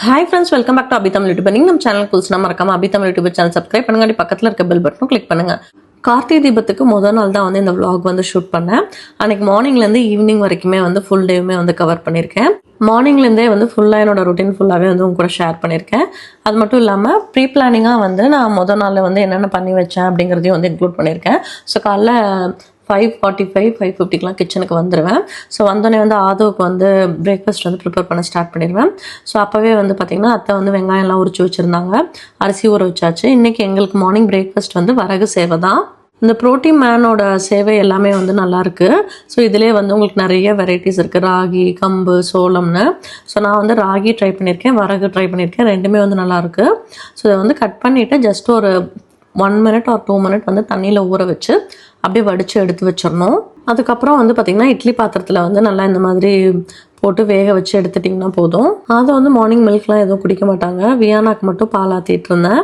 Hi friends welcome back to Abhitham YouTube நீங்கள் நம்ம channel புதுசுனா மறக்காம அபிதம் யூடியூப் சேனல் சப்ஸ்கிரைப் பண்ணுங்க. பக்கத்தில் இருக்க பெல் பட்டனும் கிளிக் பண்ணுங்க. கார்த்திகை தீபத்துக்கு முதல் நாள் தான் வந்து இந்த விளாக் வந்து ஷூட் பண்ணேன். அன்னைக்கு மார்னிங்லேருந்து ஈவினிங் வரைக்குமே வந்து ஃபுல் டேவுமே வந்து கவர் பண்ணியிருக்கேன். மார்னிங்லேருந்தே வந்து ஃபுல்லாக என்னோட ருட்டீன் ஃபுல்லாகவே வந்து உங்க கூட ஷேர் பண்ணியிருக்கேன். அது மட்டும் இல்லாமல் ப்ரீ பிளானிங்காக வந்து நான் முதல் நாளில் வந்து என்னென்ன பண்ணி வச்சேன் அப்படிங்கிறதையும் வந்து இன்க்ளூட் பண்ணியிருக்கேன். ஸோ காலைல ஃபைவ் ஃபார்ட்டி ஃபைவ் ஃபைவ் ஃபிஃப்டிக்கெலாம் கிச்சனுக்கு வந்துடுவேன் ஸோ வந்தோடனே வந்து ஆதோவுக்கு வந்து பிரேக்ஃபாஸ்ட் வந்து ப்ரிப்பேர் பண்ண ஸ்டார்ட் பண்ணிடுவேன். ஸோ அப்போவே வந்து பார்த்திங்கன்னா அத்தை வந்து வெங்காயம்லாம் உரிச்சு வச்சுருந்தாங்க. அரிசி ஊற வச்சாச்சு. இன்றைக்கி எங்களுக்கு மார்னிங் பிரேக்ஃபாஸ்ட் வந்து வரகு சேவை தான். இந்த ப்ரோட்டீன் மேனோட சேவை எல்லாமே வந்து நல்லாயிருக்கு ஸோ இதிலே வந்து உங்களுக்கு நிறைய வெரைட்டிஸ் இருக்குது ராகி கம்பு சோளம்னு. ஸோ நான் வந்து ராகி ட்ரை பண்ணியிருக்கேன் வரகு ட்ரை பண்ணியிருக்கேன். ரெண்டுமே வந்து நல்லாயிருக்கு ஸோ இதை வந்து கட் பண்ணிவிட்டு ஜஸ்ட் ஒரு one minute or two minute வந்து தண்ணியில் ஊற வச்சு அப்படியே வடித்து எடுத்து வச்சிடணும். அதுக்கப்புறம் வந்து பார்த்திங்கன்னா இட்லி பாத்திரத்தில் வந்து நல்லா இந்த மாதிரி போட்டு வேக வச்சு எடுத்துட்டிங்கன்னா போதும். அதை வந்து மார்னிங் மில்க்லாம் எதுவும் குடிக்க மாட்டாங்க. வியானாக்கு மட்டும் பால் ஆற்றிட்டு இருந்தேன்.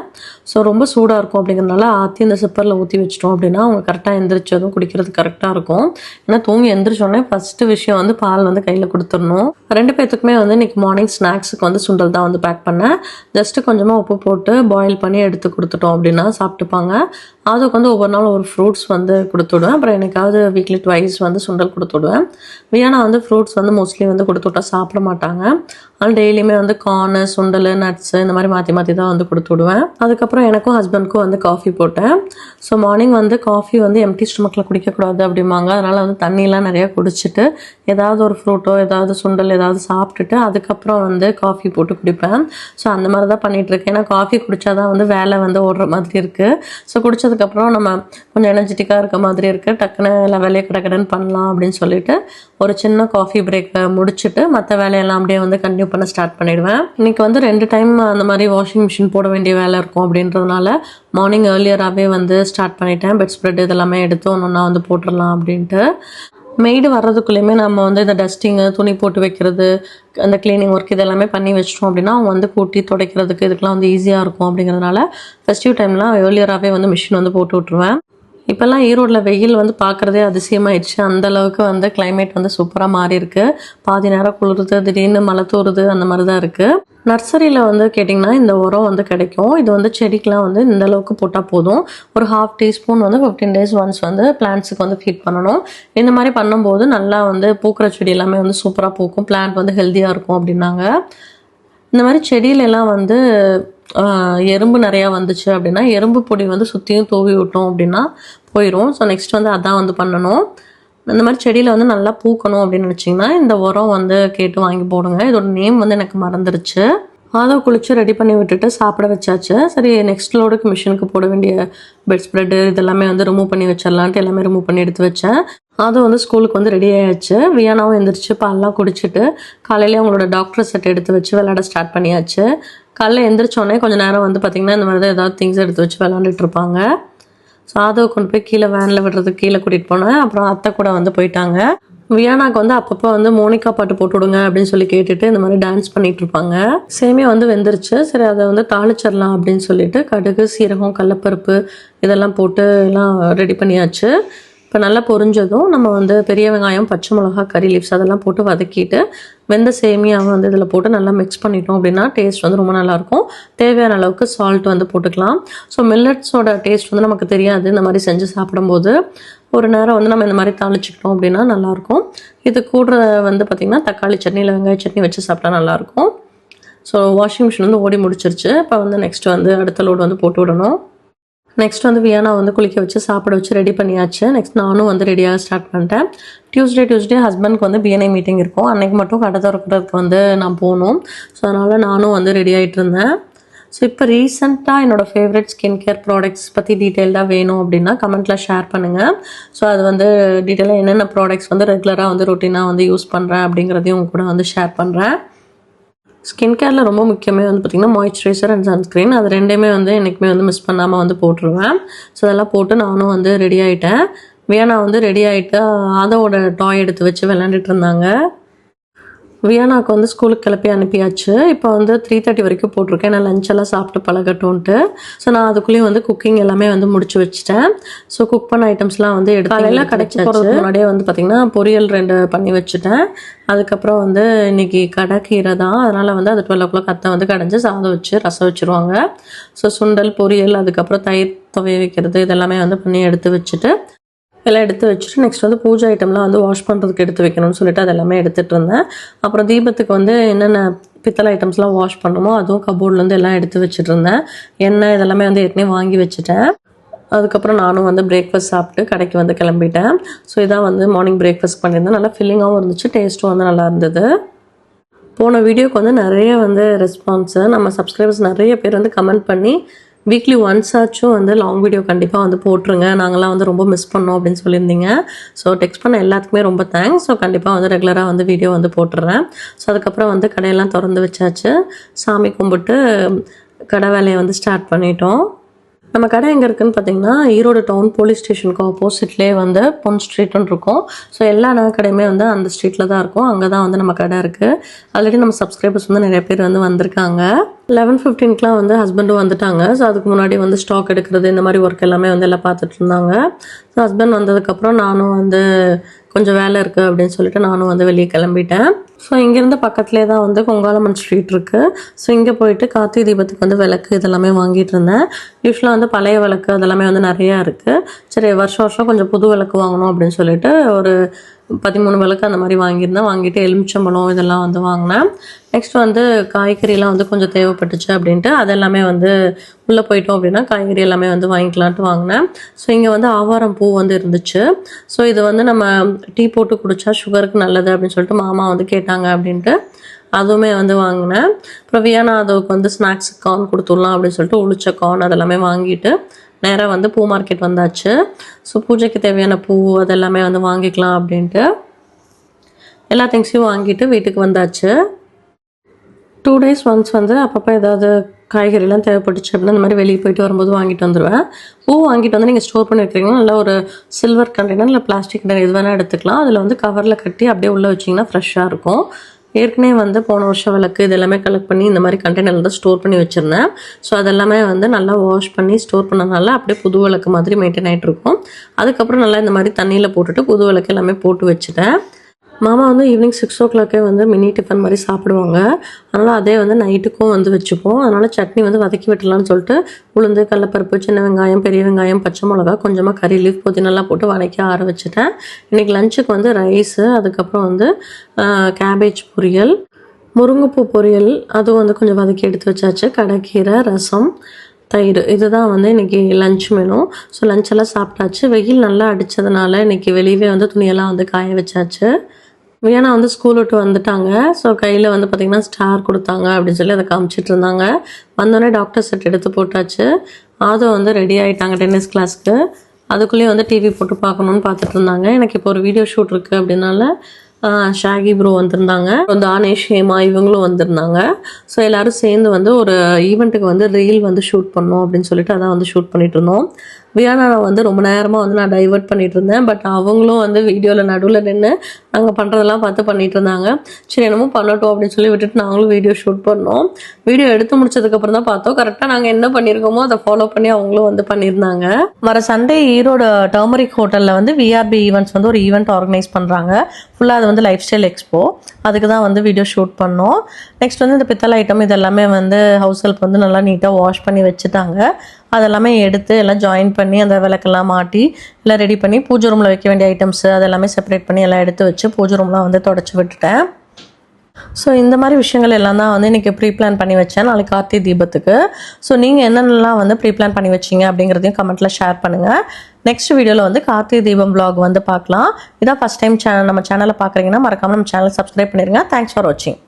ஸோ ரொம்ப சூடாக இருக்கும் அப்படிங்கிறனால ஆற்றி இந்த சிப்பரில் ஊற்றி வச்சிட்டோம் அப்படின்னா அவங்க கரெக்டாக எந்திரிச்சதும் குடிக்கிறது கரெக்டாக இருக்கும். ஏன்னா தூங்கி எந்திரிச்சோடனே ஃபஸ்ட்டு விஷயம் வந்து பால் வந்து கையில் கொடுத்துடணும். ரெண்டு பேர்த்துக்குமே வந்து இன்றைக்கி மார்னிங் ஸ்நாக்ஸுக்கு வந்து சுண்டல் தான் வந்து பேக் பண்ணேன். ஜஸ்ட்டு கொஞ்சமாக உப்பு போட்டு பாயில் பண்ணி எடுத்து கொடுத்துட்டோம் அப்படின்னா சாப்பிட்டுப்பாங்க. அதுக்கு வந்து ஒவ்வொரு நாளும் ஒரு ஃப்ரூட்ஸ் வந்து கொடுத்து விடுவேன். அப்புறம் எனக்காவது வீக்லி ட்வைஸ் வந்து சுண்டல் கொடுத்து விடுவேன். வியானா வந்து ஃப்ரூட்ஸ் வந்து மோஸ்ட்லி வந்து கொடுத்து விட்டா சாப்பிட மாட்டாங்க. ஆனால் டெய்லியுமே வந்து கார்னு சுண்டல் நட்ஸு இந்த மாதிரி மாற்றி மாற்றி தான் வந்து கொடுத்து விடுவேன். அதுக்கப்புறம் எனக்கும் ஹஸ்பண்ட்க்கும் வந்து காஃபி போட்டேன். ஸோ மார்னிங் வந்து காஃபி வந்து எம்டி ஸ்டொமக்கில் குடிக்கக்கூடாது அப்படிம்பாங்க. அதனால் வந்து தண்ணியெலாம் நிறையா குடிச்சிட்டு ஏதாவது ஒரு ஃப்ரூட்டோ ஏதாவது சுண்டல் ஏதாவது சாப்பிட்டுட்டு அதுக்கப்புறம் வந்து காஃபி போட்டு குடிப்பேன். ஸோ அந்த மாதிரி தான் பண்ணிகிட்டு இருக்கேன் ஏன்னா காஃபி குடித்தா தான் வந்து வேலை வந்து ஓடுற மாதிரி இருக்குது ஸோ குடித்ததுக்கப்புறம் நம்ம கொஞ்சம் எனர்ஜெட்டிக்காக இருக்க மாதிரி இருக்குது டக்குன்னு எல்லாம் வேலையை கடக்கடன் கடன் பண்ணலாம் அப்படின்னு சொல்லிட்டு ஒரு சின்ன காஃபி பிரேக்கை முடிச்சுட்டு மற்ற வேலையெல்லாம் அப்படியே வந்து கண்டினியூ பண்ண ஸ்டார்ட் பண்ணிடுவேன். இன்றைக்கி வந்து ரெண்டு டைம் அந்த மாதிரி வாஷிங் மிஷின் போட வேண்டிய வேலை இருக்கும் அப்படின்றதுனால மார்னிங் ஏர்லியராகவே வந்து ஸ்டார்ட் பண்ணிட்டேன். பெட் ஸ்ப்ரெட் இதெல்லாமே எடுத்து ஒன்று ஒன்றா வந்து போட்டுடலாம் அப்படின்ட்டு. மெய்டு வர்றதுக்குள்ளேயுமே நம்ம வந்து இந்த டஸ்டிங்கு துணி போட்டு வைக்கிறது அந்த க்ளீனிங் ஒர்க் இதெல்லாமே பண்ணி வச்சிட்டோம் அப்படின்னா அவங்க வந்து கூட்டி துடைக்கிறதுக்கு இதுக்கெலாம் வந்து ஈஸியாக இருக்கும் அப்படிங்கிறதுனால ஃபெஸ்டிவ் டைம்லாம் ஏர்லியராகவே வந்து மிஷின் வந்து போட்டு விட்ருவேன் இப்போல்லாம் ஈரோட்டில் வெயில் வந்து பார்க்குறதே அதிசயமாயிடுச்சு. அந்தளவுக்கு வந்து கிளைமேட் வந்து சூப்பராக மாறி இருக்கு பாதி நேரம் குளிருது திடீர்னு மழை தூறுது அந்த மாதிரி தான் இருக்குது நர்சரியில் வந்து கேட்டிங்கன்னா இந்த உரம் வந்து கிடைக்கும். இது வந்து செடிக்கெலாம் வந்து இந்த அளவுக்கு போட்டால் போதும். ஒரு ஹாஃப் டீஸ்பூன் வந்து ஃபிஃப்டீன் டேஸ் ஒன்ஸ் வந்து பிளான்ட்ஸுக்கு வந்து ஃபீட் பண்ணணும். இந்த மாதிரி பண்ணும்போது நல்லா வந்து பூக்கிற செடி எல்லாமே வந்து சூப்பராக பூக்கும். பிளான்ட் வந்து ஹெல்த்தியாக இருக்கும் அப்படின்னாங்க. இந்த மாதிரி செடியிலலாம் வந்து எறும்பு நிறையா வந்துச்சு அப்படின்னா எறும்பு பொடி வந்து சுற்றியும் தூவி விட்டோம் அப்படின்னா போயிடும் ஸோ நெக்ஸ்ட் வந்து அதான் வந்து பண்ணணும். இந்த மாதிரி செடியில் வந்து நல்லா பூக்கணும் அப்படின்னு நினச்சிங்கன்னா இந்த உரம் வந்து கேட்டு வாங்கி போடுங்க. இதோட நேம் வந்து எனக்கு மறந்துருச்சு. அதை குளித்து ரெடி பண்ணி விட்டுட்டு சாப்பிட வச்சாச்சு. சரி நெக்ஸ்ட் லோடுக்கு மிஷினுக்கு போட வேண்டிய பெட் ஸ்ப்ரெட்டு இதெல்லாமே வந்து ரிமூவ் பண்ணி வச்சிடலான்ட்டு எல்லாமே ரிமூவ் பண்ணி எடுத்து வச்சேன். அது வந்து ஸ்கூலுக்கு வந்து ரெடி ஆயாச்சு. வியானாவும் எந்திரிச்சு பால்லாம் குடிச்சிட்டு காலையிலே அவங்களோட டாக்டர் செட் எடுத்து வச்சு விளையாட ஸ்டார்ட் பண்ணியாச்சு. காலைல எந்திரிச்சோடனே கொஞ்சம் நேரம் வந்து பார்த்திங்கன்னா இந்த மாதிரி தான் ஏதாவது திங்ஸ் எடுத்து வச்சு விளாண்டுட்டு இருப்பாங்க. ஸோ அதை கொண்டு போய் கீழே வேனில் விடுறதுக்கு கீழே கூட்டிகிட்டு போனேன். அப்புறம் அத்தை கூட வந்து போயிட்டாங்க. வியானாக்கு வந்து அப்பப்போ வந்து மோனிகா பாட்டு போட்டு விடுங்க அப்படின்னு சொல்லி கேட்டுட்டு இந்த மாதிரி டான்ஸ் பண்ணிட்டு இருப்பாங்க. சேமியா வந்து வெந்துருச்சு. சரி அதை வந்து தாளிச்சிடலாம் அப்படின்னு சொல்லிட்டு கடுகு சீரகம் கடலப்பருப்பு இதெல்லாம் போட்டு எல்லாம் ரெடி பண்ணியாச்சு. இப்போ நல்லா பொரிஞ்சதும் நம்ம வந்து பெரிய வெங்காயம் பச்சை மிளகா கறி லீவ்ஸ் அதெல்லாம் போட்டு வதக்கிட்டு வெந்த சேமியாவை வந்து இதில் போட்டு நல்லா மிக்ஸ் பண்ணிட்டோம் அப்படின்னா டேஸ்ட் வந்து ரொம்ப நல்லாயிருக்கும். தேவையான அளவுக்கு சால்ட் வந்து போட்டுக்கலாம். ஸோ மில்லட்ஸோட டேஸ்ட் வந்து நமக்கு தெரியாது. இந்த மாதிரி செஞ்சு சாப்பிடும்போது ஒரு நேரம் வந்து நம்ம இந்த மாதிரி தாளிச்சிக்கிட்டோம் அப்படின்னா நல்லாயிருக்கும். இது கூட வந்து பார்த்திங்கன்னா தக்காளி சட்னி இல்லை வெங்காய சட்னி வச்சு சாப்பிட்டா நல்லாயிருக்கும். ஸோ வாஷிங் மிஷின் வந்து ஓடி முடிச்சிருச்சு. இப்போ வந்து நெக்ஸ்ட் வந்து அடுத்த லோடு வந்து போட்டு விடணும். நெக்ஸ்ட் வந்து வியானா வந்து குளிக்க வச்சு சாப்பிட வச்சு ரெடி பண்ணியாச்சு. நெக்ஸ்ட் நானும் வந்து ரெடியாக ஸ்டார்ட் பண்ணிட்டேன். டியூஸ்டே டியூஸ்டே ஹஸ்பண்ட்க்கு வந்து பிஎன்ஐ மீட்டிங் இருக்கும். அன்னைக்கு மட்டும் கடை திறக்கிறதுக்கு வந்து நான் போகணும். ஸோ அதனால் நானும் வந்து ரெடி ஆகிட்டு இருந்தேன். ஸோ இப்போ ரீசெண்டாக என்னோடய ஃபேவரட் ஸ்கின் கேர் ப்ராடக்ட்ஸ் பற்றி டீட்டெயில்டாக வேணும் அப்படின்னா கமெண்ட்டில் ஷேர் பண்ணுங்கள் ஸோ அது வந்து டீட்டெயிலாக என்னென்ன ப்ராடக்ட்ஸ் வந்து ரெகுலராக வந்து ரொட்டீனாக வந்து யூஸ் பண்ணுறேன் அப்படிங்கிறதையும் உங்க கூட வந்து ஷேர் பண்ணுறேன் ஸ்கின் கேரில் ரொம்ப முக்கியமே வந்து பார்த்திங்கன்னா மாய்ஸ்சரைசர் அண்ட் சன்ஸ்க்ரீன் அது ரெண்டையுமே வந்து என்றைக்குமே வந்து மிஸ் பண்ணாமல் வந்து போட்டுருவேன். ஸோ அதெல்லாம் போட்டு நானும் வந்து ரெடி ஆகிட்டேன் வியானா வந்து ரெடி ஆகிட்டு அதோட டாய் எடுத்து வச்சு விளாண்டுட்டு இருந்தாங்க. வியானாக்கு வந்து ஸ்கூலுக்கு கிளப்பி அனுப்பியாச்சு. இப்போ வந்து த்ரீ தேர்ட்டி வரைக்கும் போட்டிருக்கேன். நான் லஞ்ச் எல்லாம் சாப்பிட்டு பழகட்டும்ன்ட்டு. ஸோ நான் அதுக்குள்ளேயும் வந்து குக்கிங் எல்லாமே வந்து முடிச்சு வச்சுட்டேன். ஸோ குக் பண்ண ஐட்டம்ஸ்லாம் வந்து எடுத்து காலையில் கடைக்கு போகிறதுக்கு முன்னாடியே வந்து பார்த்திங்கன்னா பொரியல் ரெண்டு பண்ணி வச்சுட்டேன். அதுக்கப்புறம் வந்து இன்னைக்கு கடை கீரை தான். அதனால் வந்து அது டுவெல் ஓ கிளாக் அத்தை வந்து கடைஞ்சி சாதம் வச்சு ரசம் வச்சுருவாங்க. ஸோ சுண்டல் பொரியல் அதுக்கப்புறம் தயிர் துவைய வைக்கிறது இதெல்லாமே வந்து பண்ணி எடுத்து வச்சுட்டு எல்லாம் எடுத்து வச்சுட்டு நெக்ஸ்ட் வந்து பூஜை ஐட்டம்லாம் வந்து வாஷ் பண்ணுறதுக்கு எடுத்து வைக்கணும்னு சொல்லிட்டு அதெல்லாமே எடுத்துகிட்டு இருந்தேன். அப்புறம் தீபத்துக்கு வந்து என்னென்ன பித்தளை ஐட்டம்ஸ்லாம் வாஷ் பண்ணணுமோ அதுவும் கபோர்ட்லேருந்து எல்லாம் எடுத்து வச்சுட்டு இருந்தேன். எண்ணெய் இதெல்லாமே வந்து ஏற்கனவே வாங்கி வச்சுட்டேன். அதுக்கப்புறம் நானும் வந்து பிரேக்ஃபாஸ்ட் சாப்பிட்டு கடைக்கு வந்து கிளம்பிட்டேன். ஸோ இதான் வந்து மார்னிங் பிரேக்ஃபாஸ்ட் பண்ணியிருந்தேன். நல்லா ஃபில்லிங்காகவும் இருந்துச்சு டேஸ்ட்டும் வந்து நல்லா இருந்தது. போன வீடியோக்கு வந்து நிறைய வந்து ரெஸ்பான்ஸு நம்ம சப்ஸ்கிரைபர்ஸ் நிறைய பேர் வந்து கமெண்ட் பண்ணி வீக்லி ஒன்ஸ் ஆச்சும் வந்து லாங் வீடியோ கண்டிப்பாக வந்து போட்டுருங்க. நாங்களாம் வந்து ரொம்ப மிஸ் பண்ணோம் அப்படின்னு சொல்லியிருந்தீங்க. ஸோ டெக்ஸ்ட் பண்ண எல்லாத்துக்குமே ரொம்ப தேங்க்ஸ் ஸோ கண்டிப்பாக வந்து ரெகுலராக வந்து வீடியோ வந்து போட்டுடுறேன் ஸோ அதுக்கப்புறம் வந்து கடையெல்லாம் திறந்து வச்சாச்சு. சாமி கும்பிட்டு கடை வேலையை வந்து ஸ்டார்ட் பண்ணிட்டோம். நம்ம கடை எங்கே இருக்குதுன்னு பார்த்தீங்கன்னா ஈரோடு டவுன் போலீஸ் ஸ்டேஷனுக்கு ஆப்போசிட்லேயே வந்து பொன் ஸ்ட்ரீட்னு இருக்கும். ஸோ எல்லா நகை கடையுமே வந்து அந்த ஸ்ட்ரீட்டில் தான் இருக்கும். அங்கே தான் வந்து நம்ம கடை இருக்குது ஆல்ரெடி நம்ம சப்ஸ்கிரைபர்ஸ் வந்து நிறைய பேர் வந்து வந்திருக்காங்க. லெவன் ஃபிஃப்டீன்க்குலாம் வந்து ஹஸ்பண்டும் வந்துட்டாங்க. ஸோ அதுக்கு முன்னாடி வந்து ஸ்டாக் எடுக்கிறது இந்த மாதிரி ஒர்க் எல்லாமே வந்து எல்லாம் பார்த்துட்டு இருந்தாங்க. ஸோ ஹஸ்பண்ட் வந்ததுக்கப்புறம் நானும் வந்து கொஞ்சம் வேலை இருக்குது அப்படின்னு சொல்லிட்டு நானும் வந்து வெளியே கிளம்பிட்டேன். ஸோ இங்கேருந்து பக்கத்துலேயே தான் வந்து கொங்காலம்மன் ஸ்ட்ரீட் இருக்குது ஸோ இங்கே போயிட்டு கார்த்திகை தீபத்துக்கு வந்து விளக்கு இதெல்லாமே வாங்கிட்டு இருந்தேன். யூஸ்வலாக வந்து பழைய விளக்கு அதெல்லாமே வந்து நிறையா இருக்குது சரி வருஷம் வருஷம் கொஞ்சம் புது விளக்கு வாங்கணும் அப்படின்னு சொல்லிட்டு ஒரு பதிமூணு விளக்கு அந்த மாதிரி வாங்கியிருந்தேன் வாங்கிட்டு எலுமிச்சம்பழம் இதெல்லாம் வந்து வாங்கினேன். நெக்ஸ்ட் வந்து காய்கறிலாம் வந்து கொஞ்சம் தேவைப்பட்டுச்சு அப்படின்ட்டு அதெல்லாமே வந்து உள்ளே போயிட்டோம் அப்படின்னா காய்கறி எல்லாமே வந்து வாங்கிக்கலான்ட்டு வாங்கினேன். ஸோ இங்கே வந்து ஆவாரம் பூ வந்து இருந்துச்சு. ஸோ இது வந்து நம்ம டீ போட்டு குடித்தா சுகருக்கு நல்லது அப்படின்னு சொல்லிட்டு மாமா வந்து கேட்டாங்க அப்படின்ட்டு அதுவுமே வந்து வாங்கினேன். அப்புறம் வியானா அதுக்கு வந்து ஸ்நாக்ஸ் கார்ன் கொடுத்துடலாம் அப்படின்னு சொல்லிட்டு உளிச்ச கார்ன் அதெல்லாமே வாங்கிட்டு நேராக வந்து பூ மார்க்கெட் வந்தாச்சு. ஸோ பூஜைக்கு தேவையான பூ அதெல்லாமே வந்து வாங்கிக்கலாம் அப்படின்ட்டு எல்லா திங்ஸையும் வாங்கிட்டு வீட்டுக்கு வந்தாச்சு. டூ டேஸ் ஒன்ஸ் வந்து அப்பப்போ ஏதாவது காய்கறிலாம் தேவைப்பட்டுச்சு அப்படின்னா இந்த மாதிரி வெளியே போயிட்டு வரும்போது வாங்கிட்டு வந்துடுவேன் பூ வாங்கிட்டு வந்து நீங்கள் ஸ்டோர் பண்ணி வைக்கிறீங்கன்னா நல்ல ஒரு சில்வர் கண்டெய்னர் இல்லை பிளாஸ்டிக் கண்டெய்னர் எது வேணால் எடுத்துக்கலாம். அதில் வந்து கவரில் கட்டி அப்படியே உள்ளே வச்சிங்கன்னா ஃப்ரெஷ்ஷாக இருக்கும். ஏற்கனவே வந்து போன வருஷம் விளக்கு இது எல்லாமே கலெக்ட் பண்ணி இந்த மாதிரி கண்டெய்னரில் தான் ஸ்டோர் பண்ணி வச்சுருந்தேன். ஸோ அதெல்லாமே வந்து நல்லா வாஷ் பண்ணி ஸ்டோர் பண்ணனால அப்படியே புது விளக்கு மாதிரி மெயின்டைன் ஆகிட்டு இருக்கும். அதுக்கப்புறம் நல்லா இந்த மாதிரி தண்ணியில் போட்டுட்டு புது விளக்கு எல்லாமே போட்டு வச்சுட்டேன். மாமா வந்து ஈவினிங் சிக்ஸ் ஓ கிளாக்கே வந்து மினி டிஃபன் மாதிரி சாப்பிடுவாங்க. அதனால் அதே வந்து நைட்டுக்கும் வந்து வச்சுப்போம். அதனால் சட்னி வந்து வதக்கி விட்டுலாம்னு சொல்லிட்டு உளுந்து கடலப்பருப்பு சின்ன வெங்காயம் பெரிய வெங்காயம் பச்சை மிளகா கொஞ்சமாக கறி லீஃப் புதினெல்லாம் போட்டு வதக்கி ஆற வச்சுட்டேன். இன்றைக்கி லஞ்சுக்கு வந்து ரைஸு அதுக்கப்புறம் வந்து கேபேஜ் பொரியல் முருங்கைப்பூ பொரியல் அதுவும் வந்து கொஞ்சம் வதக்கி எடுத்து வச்சாச்சு. கடைக்கீரை ரசம் தயிர். இதுதான் வந்து இன்றைக்கி லஞ்ச் மெனு ஸோ லஞ்செல்லாம் சாப்பிட்டாச்சு. வெயில் நல்லா அடித்ததுனால இன்றைக்கி வெளியவே வந்து துணியெல்லாம் வந்து காய வச்சாச்சு. வியானா வந்து ஸ்கூல் விட்டு வந்துட்டாங்க. ஸோ கையில் வந்து பார்த்திங்கன்னா ஸ்டார் கொடுத்தாங்க அப்படின்னு சொல்லி அதை காமிச்சிட்டு இருந்தாங்க. வந்தோடனே டாக்டர் செட் எடுத்து போட்டாச்சு. அதுவும் வந்து ரெடி ஆகிட்டாங்க டென்னிஸ் கிளாஸ்க்கு அதுக்குள்ளேயே வந்து டிவி போட்டு பார்க்கணுன்னு பார்த்துட்டு இருந்தாங்க. எனக்கு இப்போ ஒரு வீடியோ ஷூட் இருக்குது அப்படின்னால ஷாகி ப்ரோ வந்திருந்தாங்க. தானேஷ் ஹேமா இவங்களும் வந்திருந்தாங்க. ஸோ எல்லோரும் சேர்ந்து வந்து ஒரு ஈவெண்ட்டுக்கு வந்து ரீல் வந்து ஷூட் பண்ணோம் அப்படின்னு சொல்லிட்டு அதான் வந்து ஷூட் பண்ணிட்டு இருந்தோம். வியானாவை வந்து ரொம்ப நேரமாக வந்து நான் டைவர்ட் பண்ணிகிட்டு இருந்தேன் பட் அவங்களும் வந்து வீடியோவில் நடுவில் நின்று நாங்கள் பண்ணுறதெல்லாம் பார்த்து பண்ணிகிட்டு இருந்தாங்க சரி என்னமோ பண்ணட்டும் அப்படின்னு சொல்லி விட்டுட்டு நாங்களும் வீடியோ ஷூட் பண்ணோம். வீடியோ எடுத்து முடிச்சதுக்கப்புறம் தான் பார்த்தோம். கரெக்டாக நாங்கள் என்ன பண்ணியிருக்கோமோ அதை ஃபாலோ பண்ணி அவங்களும் வந்து பண்ணியிருந்தாங்க வர சண்டே ஈரோடு டர்மரிக் ஹோட்டலில் வந்து விஆர்பி ஈவெண்ட்ஸ் வந்து ஒரு ஈவெண்ட் ஆர்கனைஸ் பண்ணுறாங்க ஃபுல்லாக அது வந்து லைஃப் ஸ்டைல் எக்ஸ்போ அதுக்கு தான் வந்து வீடியோ ஷூட் பண்ணோம். நெக்ஸ்ட் வந்து இந்த பித்தளை ஐட்டம் இதெல்லாமே வந்து ஹவுஸ் ஹெல்ப் வந்து நல்லா நீட்டாக வாஷ் பண்ணி வச்சுட்டாங்க. அதெல்லாமே எடுத்து எல்லாம் ஜாயின் பண்ணி அந்த விளக்கெல்லாம் மாட்டி எல்லாம் ரெடி பண்ணி பூஜை ரூமில் வைக்க வேண்டிய ஐட்டம்ஸ் அதெல்லாமே செப்பரேட் பண்ணி எல்லாம் எடுத்து வச்சு பூஜை ரூம்லாம் வந்து தொடச்சி விட்டுட்டேன். ஸோ இந்த மாதிரி விஷயங்கள் எல்லாம் தான் வந்து இன்றைக்கி ப்ரீ பிளான் பண்ணி வச்சேன். நாளைக்கு கார்த்திகை தீபத்துக்கு. ஸோ நீங்கள் என்னென்னலாம் வந்து ப்ரீ பிளான் பண்ணி வச்சிங்க அப்படிங்கிறதையும் கமெண்ட்டில் ஷேர் பண்ணுங்கள் நெக்ஸ்ட் வீடியோவில் வந்து கார்த்திகை தீபம் vlog வந்து பார்க்கலாம். இதான் ஃபஸ்ட் டைம் சேனல் நம்ம சேனலை பார்க்குறீங்கன்னா மறக்காமல் நம்ம சேனல் சப்ஸ்கிரைப் பண்ணிடுங்க தேங்க்ஸ் ஃபார் வாட்சிங்